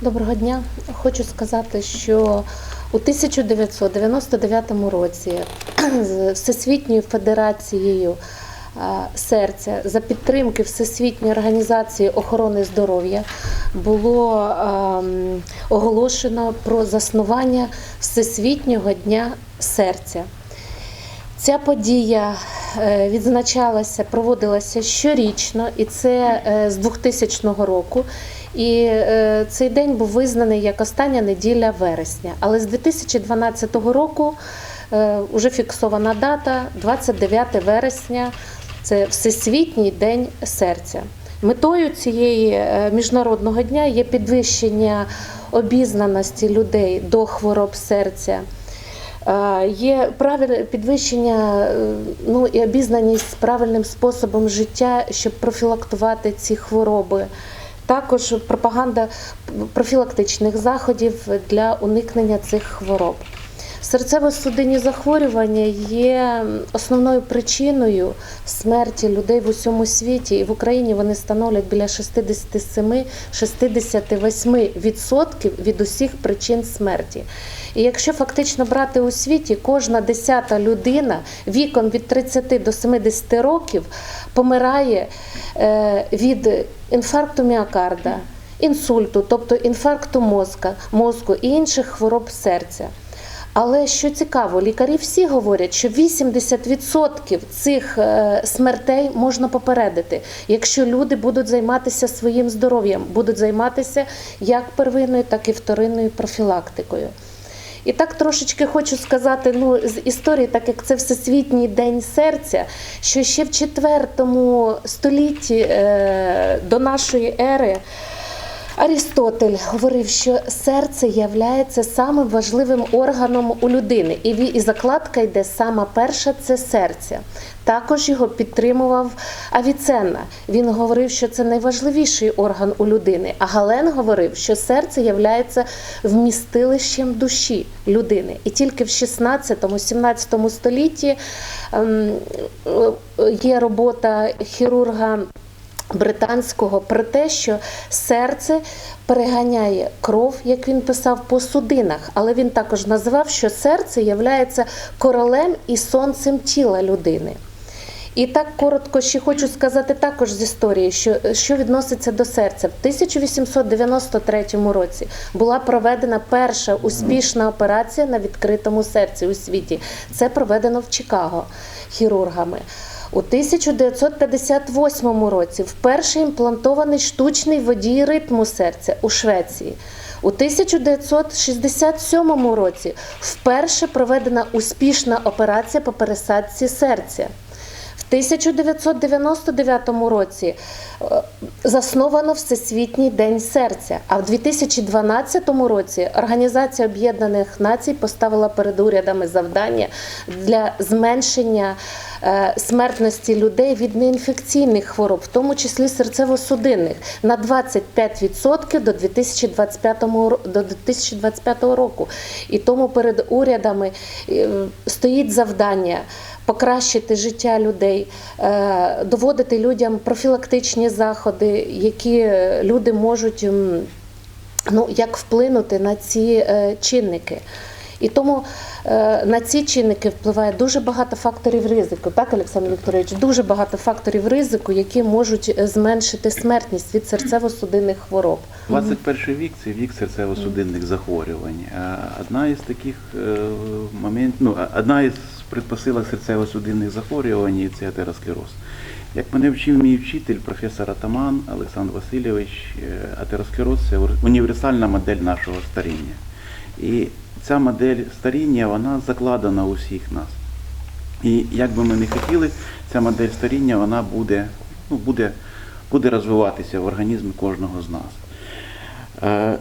Доброго дня. Хочу сказати, що у 1999 році Всесвітньою федерацією е, серця за підтримки Всесвітньої організації охорони здоров'я було ем, оголошено про заснування Всесвітнього дня серця. Ця подія е, відзначалася, проводилася щорічно, і це е, з 2000 року. І е, цей день був визнаний як остання неділя вересня. Але з 2012 року вже фіксована дата 29 вересня. Це Всесвітній день серця. Метою цієї е, міжнародного дня є підвищення обізнаності людей до хвороб серця. Е, Є правиль- підвищення е, ну, і обізнаність правильним способом життя, щоб профілактувати ці хвороби. Також пропаганда профілактичних заходів для уникнення цих хвороб. Серцево-судинні захворювання є основною причиною смерті людей в усьому світі, і в Україні вони становлять біля 67-68% від усіх причин смерті. І якщо фактично брати у світі, кожна десята людина віком від 30 до 70 років помирає е, від інфаркту міокарда, інсульту, тобто інфаркту мозка, мозку і інших хвороб серця. Але що цікаво, лікарі всі говорять, що 80% цих е, смертей можна попередити, якщо люди будуть займатися своїм здоров'ям, будуть займатися як первинною, так і вторинною профілактикою. І так трошечки хочу сказати ну, з історії, так як це Всесвітній день серця, що ще в IV столітті е, до нашої ери. Арістотель говорив, що серце являється самим важливим органом у людини, і і закладка йде сама перша це серце. Також його підтримував Авіценна. Він говорив, що це найважливіший орган у людини. А Гален говорив, що серце являється вмістилищем душі людини. І тільки в 16-17 столітті ем, е, є робота хірурга британського про те, що серце переганяє кров, як він писав, по судинах, але він також назвав, що серце є королем і сонцем тіла людини. І так коротко ще хочу сказати також з історії, що, що відноситься до серця. В 1893 році була проведена перша успішна операція на відкритому серці у світі. Це проведено в Чикаго хірургами. У 1958 році вперше імплантований штучний водій ритму серця у Швеції. У 1967 році вперше проведена успішна операція по пересадці серця. В 1999 році е, засновано Всесвітній день серця. А в 2012 році Організація Об'єднаних Націй поставила перед урядами завдання для зменшення смертності людей від неінфекційних хвороб, в тому числі серцево-судинних, на 25% до 2025 до 2025 року. І тому перед урядами е, стоїть завдання покращити життя людей, е, доводити людям профілактичні заходи, які люди можуть ну, як вплинути на ці е, чинники. І тому е, на ці чинники впливає дуже багато факторів ризику, так, Олександр Вікторович? Дуже багато факторів ризику, які можуть е, зменшити смертність від серцево-судинних хвороб. 21 вік це вік серцево-судинних захворювань. Одна із таких е, моментів, ну, одна із предпосилок серцево-судинних захворювань це атеросклероз. Як мене вчив мій вчитель, професор Атаман Олександр Васильович, атеросклероз це універсальна модель нашого старіння. І ця модель старіння вона закладена у всіх нас. І як би ми не хотіли, ця модель старіння вона буде, ну, буде, буде розвиватися в організмі кожного з нас. Е,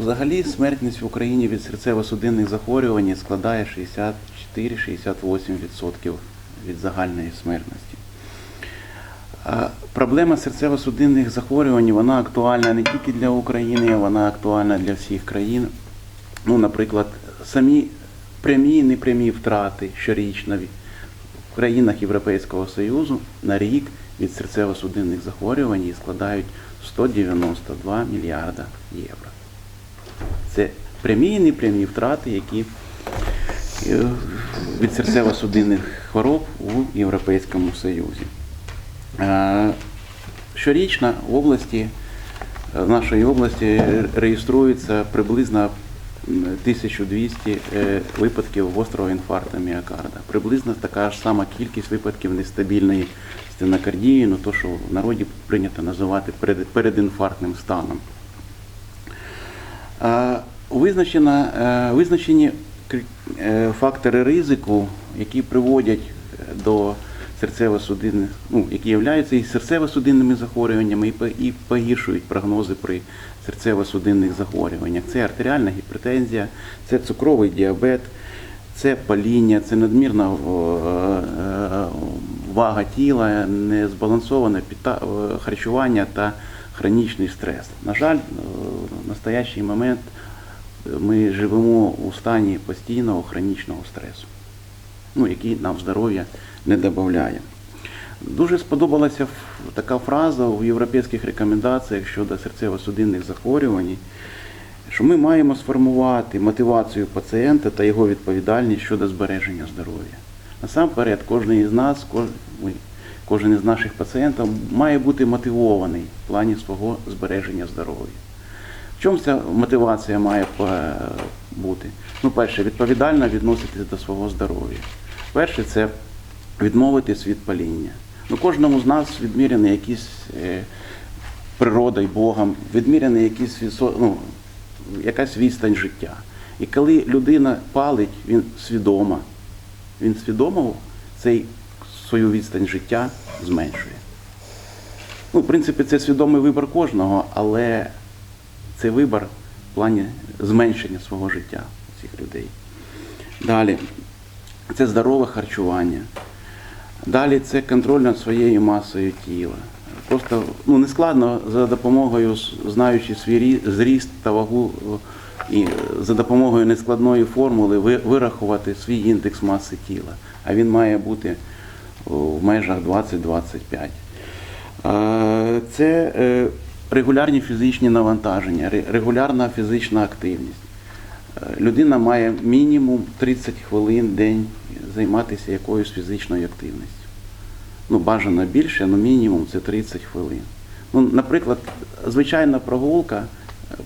Взагалі смертність в Україні від серцево-судинних захворювань складає 64-68% від загальної смертності. Е, Проблема серцево-судинних захворювань вона актуальна не тільки для України, вона актуальна для всіх країн. Ну, наприклад, самі прямі і непрямі втрати щорічно в країнах Європейського Союзу на рік від серцево-судинних захворювань складають 192 мільярда євро. Це прямі і непрямі втрати, які е, від серцево-судинних хвороб у Європейському Союзі. Е, Щорічно в області, в нашій області реєструється приблизно 1200 е, випадків гострого інфаркту міокарда. Приблизно така ж сама кількість випадків нестабільної стенокардії, ну то, що в народі прийнято називати перед- передінфарктним станом. Визначено, е, визначені е, фактори ризику, які приводять до серцево-судинних, ну, які являються і серцево-судинними захворюваннями, і, погіршують прогнози при серцево-судинних захворюваннях. Це артеріальна гіпертензія, це цукровий діабет, це паління, це надмірна е, вага тіла, незбалансоване е, харчування та хронічний стрес. На жаль, е, в настоящий момент ми живемо у стані постійного хронічного стресу, ну, який нам здоров'я не додає. Дуже сподобалася така фраза у європейських рекомендаціях щодо серцево-судинних захворювань, що ми маємо сформувати мотивацію пацієнта та його відповідальність щодо збереження здоров'я. Насамперед, кожен із нас, кожен із наших пацієнтів має бути мотивований в плані свого збереження здоров'я. В чому ця мотивація має е, бути? Ну, перше, відповідально відноситись до свого здоров'я. Перше, це відмовитись від паління. Ну, кожному з нас відміряний якийсь е, природою, Богом, відміряний якийсь ну, якась відстань життя. І коли людина палить, він свідомо, він свідомо цей свою відстань життя зменшує. Ну, в принципі, це свідомий вибір кожного, але це вибір в плані зменшення свого життя цих людей. Далі, це здорове харчування. Далі це контроль над своєю масою тіла. Просто ну, нескладно за допомогою, знаючи свій рі- зріст та вагу, і за допомогою нескладної формули вирахувати свій індекс маси тіла. А він має бути в межах 20-25. Е, Це е, регулярні фізичні навантаження, регулярна фізична активність. Е, людина має мінімум 30 хвилин день займатися якоюсь фізичною активністю. Ну, бажано більше, але мінімум це 30 хвилин. Ну, Наприклад, звичайна прогулка,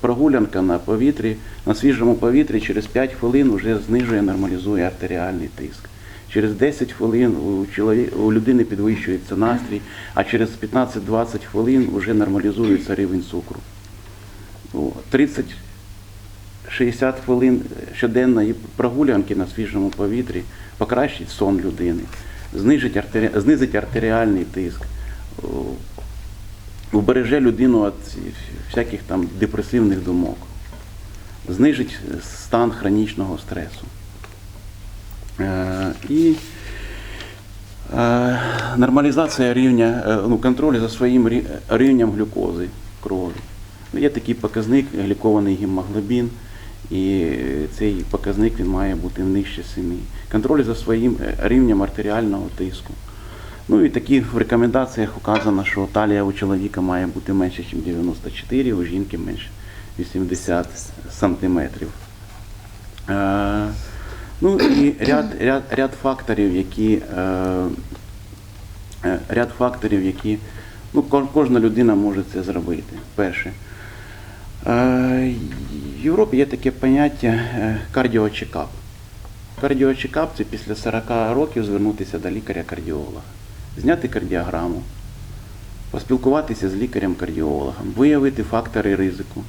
прогулянка на повітрі, на свіжому повітрі через 5 хвилин вже знижує, нормалізує артеріальний тиск. Через 10 хвилин у чоловік, у людини підвищується настрій, а через 15-20 хвилин вже нормалізується рівень цукру. 30 60 хвилин щоденної прогулянки на свіжому повітрі покращить сон людини, знижить артері... знизить артеріальний тиск, убереже людину від всяких там депресивних думок, знижить стан хронічного стресу. Е, і е, нормалізація рівня, е, ну, контроль за своїм рівнем глюкози крові. Ну, є такий показник глікований гемоглобін – і цей показник він має бути нижче 7. Контроль за своїм е, рівнем артеріального тиску. Ну і такі в рекомендаціях указано, що талія у чоловіка має бути менше, ніж 94, у жінки менше 80 сантиметрів. Е, Ну і ряд, ряд, ряд факторів, які е, ряд факторів, які ну, кожна людина може це зробити. Перше. Е, В Європі є таке поняття е, кардіочекап. Кардіочекап це після 40 років звернутися до лікаря-кардіолога, зняти кардіограму, поспілкуватися з лікарем-кардіологом, виявити фактори ризику,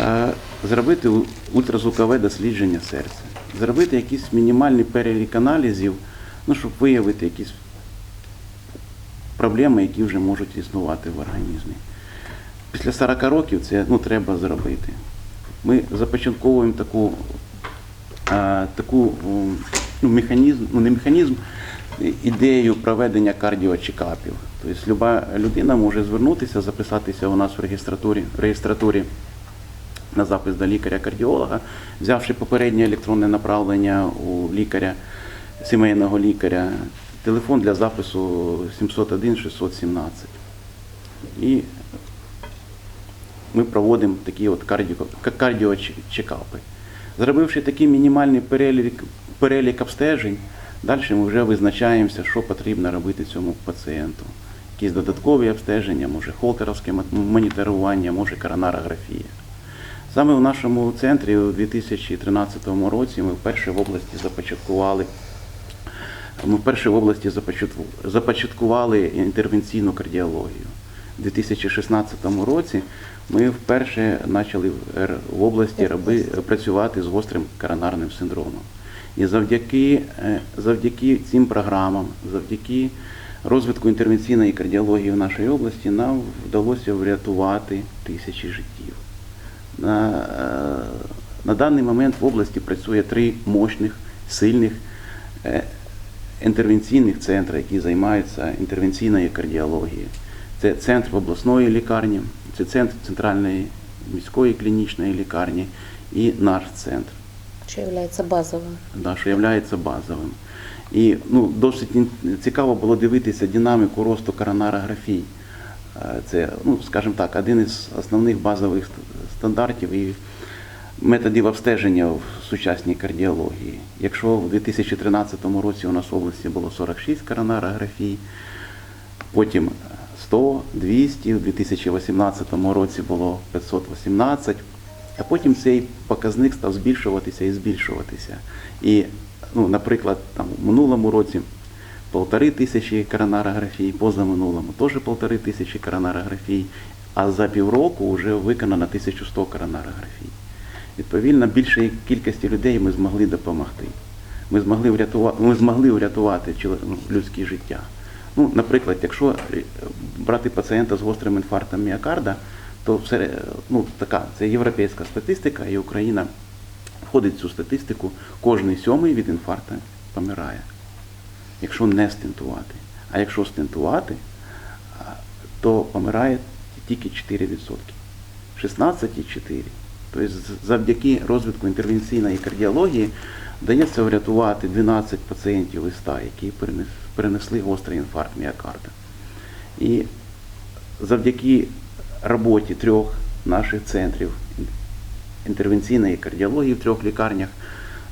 е, зробити ультразвукове дослідження серця, зробити якийсь мінімальний перелік аналізів, ну, щоб виявити якісь проблеми, які вже можуть існувати в організмі. Після 40 років це ну, треба зробити. Ми започатковуємо таку, а, таку ну, механізм, ну не механізм, ідею проведення кардіочекапів. Тобто люба людина може звернутися, записатися у нас в реєстратурі, реєстратурі на запис до лікаря-кардіолога, взявши попереднє електронне направлення у лікаря, сімейного лікаря, телефон для запису 701 617. І ми проводимо такі от кардіо, кардіочекапи. Зробивши такий мінімальний перелік, перелік обстежень, далі ми вже визначаємося, що потрібно робити цьому пацієнту. Якісь додаткові обстеження, може холтеровське моніторування, може коронарографія. Саме в нашому центрі у 2013 році ми вперше в області започаткували ми вперше в області започаткували інтервенційну кардіологію. У 2016 році ми вперше почали в області роби, працювати з гострим коронарним синдромом. І завдяки, е, завдяки цим програмам, завдяки розвитку інтервенційної кардіології в нашій області нам вдалося врятувати тисячі життів. На, е, на даний момент в області працює три мощних, сильних е, інтервенційних центри, які займаються інтервенційною кардіологією. Це центр обласної лікарні, це центр центральної міської клінічної лікарні і наш центр, що є базовим. да, що є базовим. І ну, досить цікаво було дивитися динаміку росту коронарографій. Е, Це, ну, скажімо так, один із основних базових стандартів і методів обстеження в сучасній кардіології. Якщо в 2013 році у нас в області було 46 коронарографій, потім 100, 200, у 2018 році було 518, а потім цей показник став збільшуватися і збільшуватися. І, ну, наприклад, там, в минулому році полтори тисячі коронарографій, позаминулому теж полтори тисячі коронарографій, а за півроку вже виконано 1100 коронарографій. Відповідно, більшій кількості людей ми змогли допомогти. Ми змогли врятувати, ми змогли врятувати ну, людське життя. Ну, наприклад, якщо е, брати пацієнта з гострим інфарктом міокарда, то ну, така, це європейська статистика, і Україна входить в цю статистику, кожний сьомий від інфаркту помирає, якщо не стентувати. А якщо стентувати, то помирає тільки 4%. 16,4%. Тобто завдяки розвитку інтервенційної кардіології вдається врятувати 12 пацієнтів із 100, які перенес- перенесли гострий інфаркт міокарда. І завдяки роботі трьох наших центрів інтервенційної кардіології в трьох лікарнях,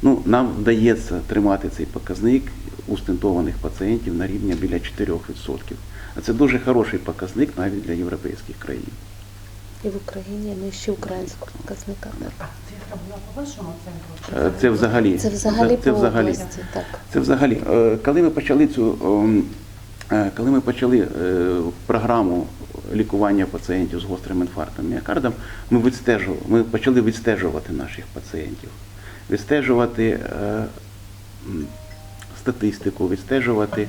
ну, нам вдається тримати цей показник у стентованих пацієнтів на рівні біля 4%. А це дуже хороший показник навіть для європейських країн. І в Україні нижче українського показника. Так. А цифра була по вашому центру? Е, Це взагалі. Це взагалі це по взагалі. області. Так. Це взагалі, е, коли ми почали цю ем, е, коли ми почали програму лікування пацієнтів з гострим інфарктом міокардом, ми відстежували, ми почали відстежувати наших пацієнтів, відстежувати статистику, відстежувати.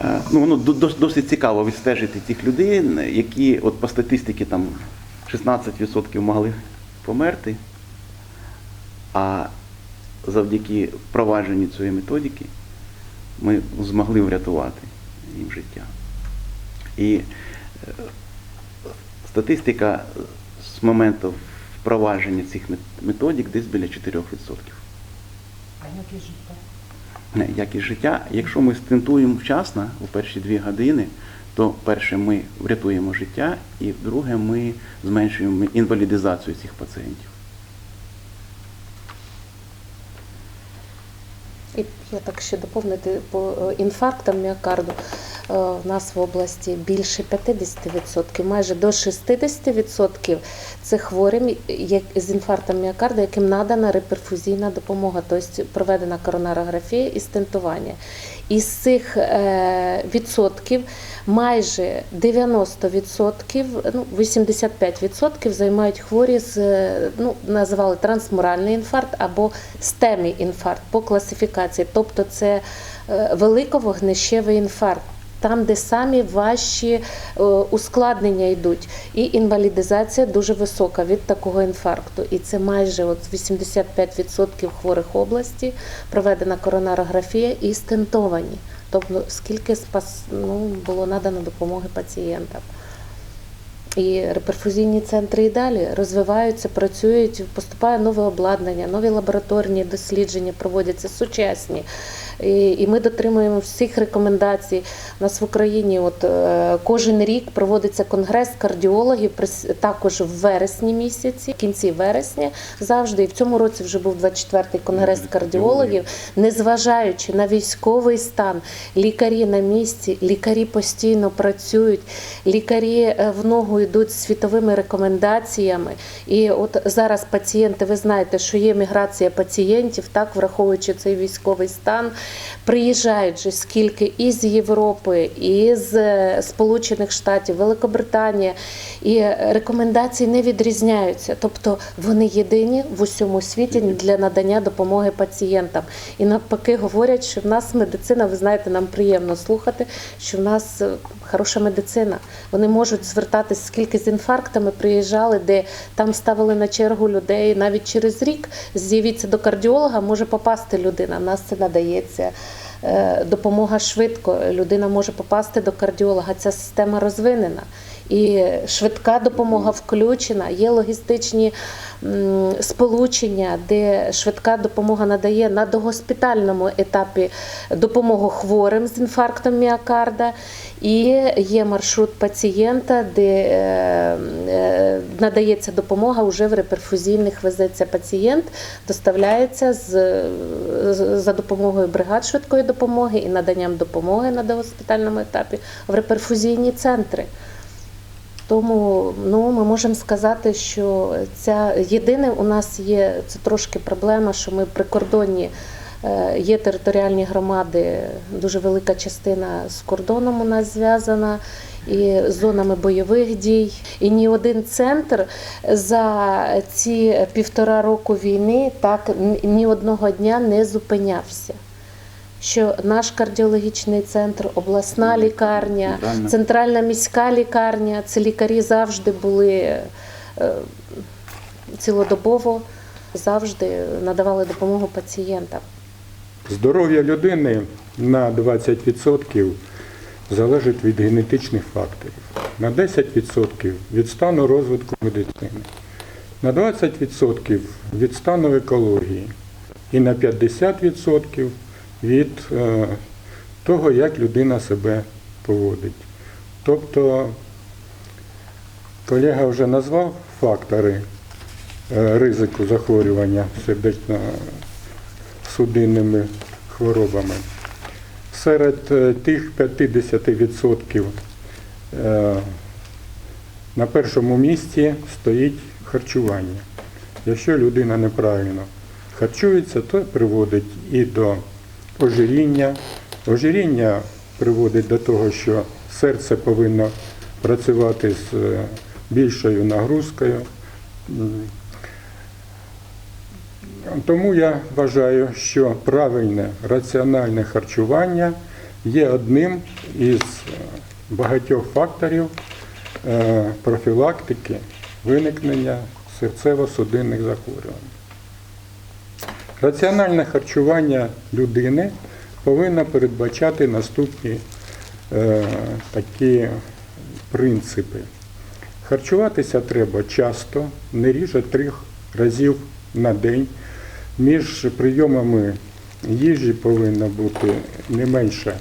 Е, Ну, воно досить цікаво відстежити тих людей, які от по статистиці там 16% могли померти, а завдяки впровадженню цієї методики ми змогли врятувати їм життя. І е, статистика з моменту впровадження цих мет- методик десь біля 4%. А яке життя? Якість життя, якщо ми стентуємо вчасно у перші дві години, то перше ми врятуємо життя, і друге ми зменшуємо інвалідизацію цих пацієнтів. І я так ще доповнити по е, інфарктам міокарду. е, В нас в області більше 50%, майже до 60% це хворі з інфарктом міокарда, яким надана реперфузійна допомога, тобто проведена коронарографія і стентування. Із цих е, відсотків майже 90%, ну 85% займають хворі з ну називали трансмуральний інфаркт або стемі інфаркт по класифікації, тобто це е, великовогнищевий інфаркт. Там, де самі важчі е, ускладнення йдуть, і інвалідизація дуже висока від такого інфаркту. І це майже от 85% хворих області проведена коронарографія і стентовані. Тобто скільки спас, ну, було надано допомоги пацієнтам. І реперфузійні центри і далі розвиваються, працюють, поступає нове обладнання, нові лабораторні дослідження проводяться сучасні. І, і ми дотримуємо всіх рекомендацій. У нас в Україні от, е, кожен рік проводиться конгрес кардіологів, також в вересні місяці, в кінці вересня завжди. І в цьому році вже був 24-й конгрес кардіологів. Незважаючи на військовий стан, лікарі на місці, лікарі постійно працюють, лікарі е, в ногу йдуть світовими рекомендаціями. І от зараз пацієнти, ви знаєте, що є міграція пацієнтів, так враховуючи цей військовий стан, приїжджають же скільки із Європи, із е, Сполучених Штатів, Великобританія, і рекомендації не відрізняються. Тобто вони єдині в усьому світі для надання допомоги пацієнтам. І навпаки говорять, що в нас медицина, ви знаєте, нам приємно слухати, що в нас е, хороша медицина. Вони можуть звертатись, скільки з інфарктами приїжджали, де там ставили на чергу людей. Навіть через рік з'явіться до кардіолога, може попасти людина. Нас це надається. Е, Допомога швидко. Людина може попасти до кардіолога. Ця система розвинена. І швидка допомога включена, є логістичні сполучення, де швидка допомога надає на догоспітальному етапі допомогу хворим з інфарктом міокарда, і є маршрут пацієнта, де е, е, надається допомога вже в реперфузійних везеться. Пацієнт, доставляється з, за допомогою бригад швидкої допомоги і наданням допомоги на догоспітальному етапі в реперфузійні центри. Тому ну, ми можемо сказати, що ця єдине у нас є це трошки проблема, що ми прикордонні. е, Є територіальні громади, дуже велика частина з кордоном у нас зв'язана і зонами бойових дій. І ні один центр за ці півтора року війни так ні одного дня не зупинявся. Що наш кардіологічний центр, обласна лікарня, Центральна. міська лікарня, це лікарі завжди були е, цілодобово, завжди надавали допомогу пацієнтам. Здоров'я людини на 20% залежить від генетичних факторів, на 10% від стану розвитку медицини, на 20% від стану екології і на 50% від е, того, як людина себе поводить. Тобто колега вже назвав фактори е, ризику захворювання сердечно-судинними хворобами. Серед е, тих 50% е, на першому місці стоїть харчування. Якщо людина неправильно харчується, то приводить і до ожиріння. Ожиріння приводить до того, що серце повинно працювати з е, більшою нагрузкою. Тому я вважаю, що правильне раціональне харчування є одним із е, багатьох факторів е, профілактики виникнення серцево-судинних захворювань. Раціональне харчування людини повинно передбачати наступні е, такі принципи. Харчуватися треба часто, не ріже трьох разів на день. Між прийомами їжі повинно бути не менше,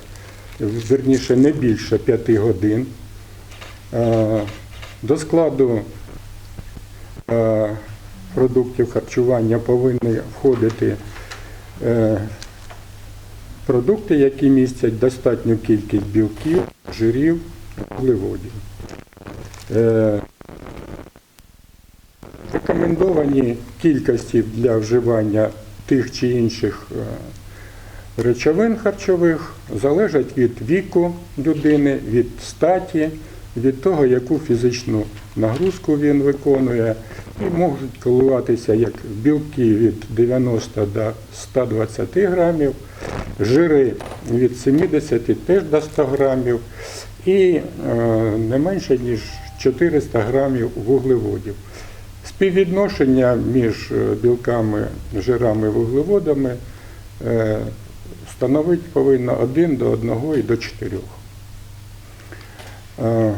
верніше не більше 5 годин. Е, До складу е, продуктів харчування повинні входити е, продукти, які містять достатню кількість білків, жирів, вуглеводів. Е, Рекомендовані кількості для вживання тих чи інших е, речовин харчових залежать від віку людини, від статі, від того, яку фізичну нагрузку він виконує, можуть коливатися як білки від 90 до 120 грамів, жири від 70 теж до 100 грамів, і е, не менше ніж 400 грамів вуглеводів. Співвідношення між е, білками, жирами вуглеводами е, становить повинно 1 до 1 і до 4. Е,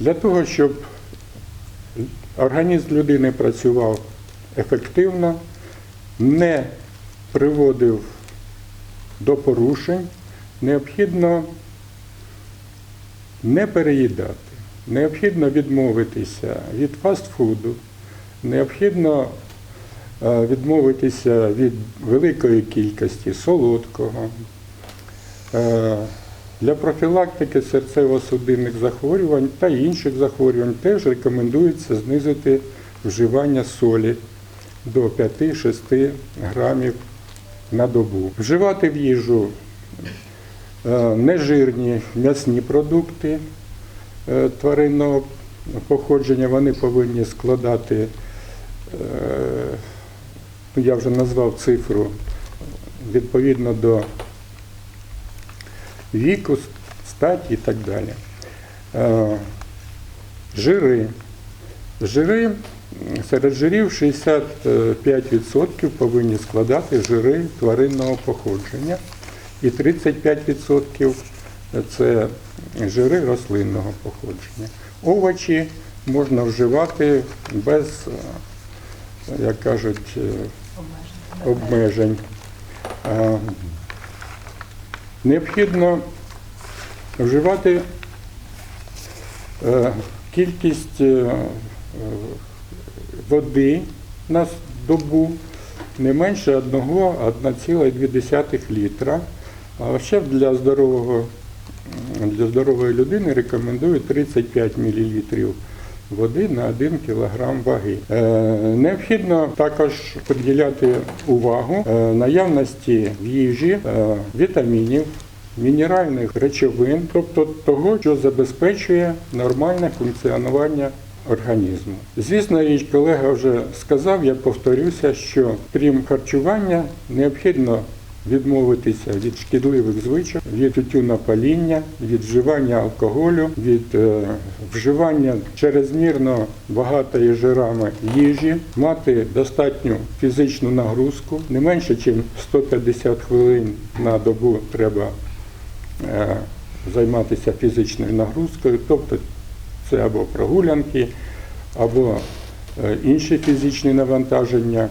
Для того, щоб організм людини працював ефективно, не приводив до порушень, необхідно не переїдати, необхідно відмовитися від фастфуду, необхідно е, відмовитися від великої кількості солодкого. Для профілактики серцево-судинних захворювань та інших захворювань теж рекомендується знизити вживання солі до 5-6 грамів на добу. Вживати в їжу е, нежирні м'ясні продукти е, тваринного походження, вони повинні складати, е, ну, я вже назвав цифру відповідно до віку, статі і так далі. Е, Жири. Жири серед жирів 65% повинні складати жири тваринного походження і 35% це жири рослинного походження. Овочі можна вживати без, е, як кажуть, е, обмежень. Необхідно вживати е, кількість е, е, води на добу не менше 1,2 літра. А ще для здорового для здорової людини рекомендують 35 мл води на 1 кг ваги. Е, необхідно також приділяти увагу е, наявності в їжі е, вітамінів, мінеральних речовин, тобто того, що забезпечує нормальне функціонування організму. Звісно, річ колега вже сказав, я повторюся, що крім харчування необхідно відмовитися від шкідливих звичок, від тютюнопаління, від вживання алкоголю, від е, вживання чрезмірно багатої жирами їжі, мати достатню фізичну нагрузку, не менше, ніж 150 хвилин на добу треба е, займатися фізичною нагрузкою, тобто це або прогулянки, або е, інші фізичні навантаження.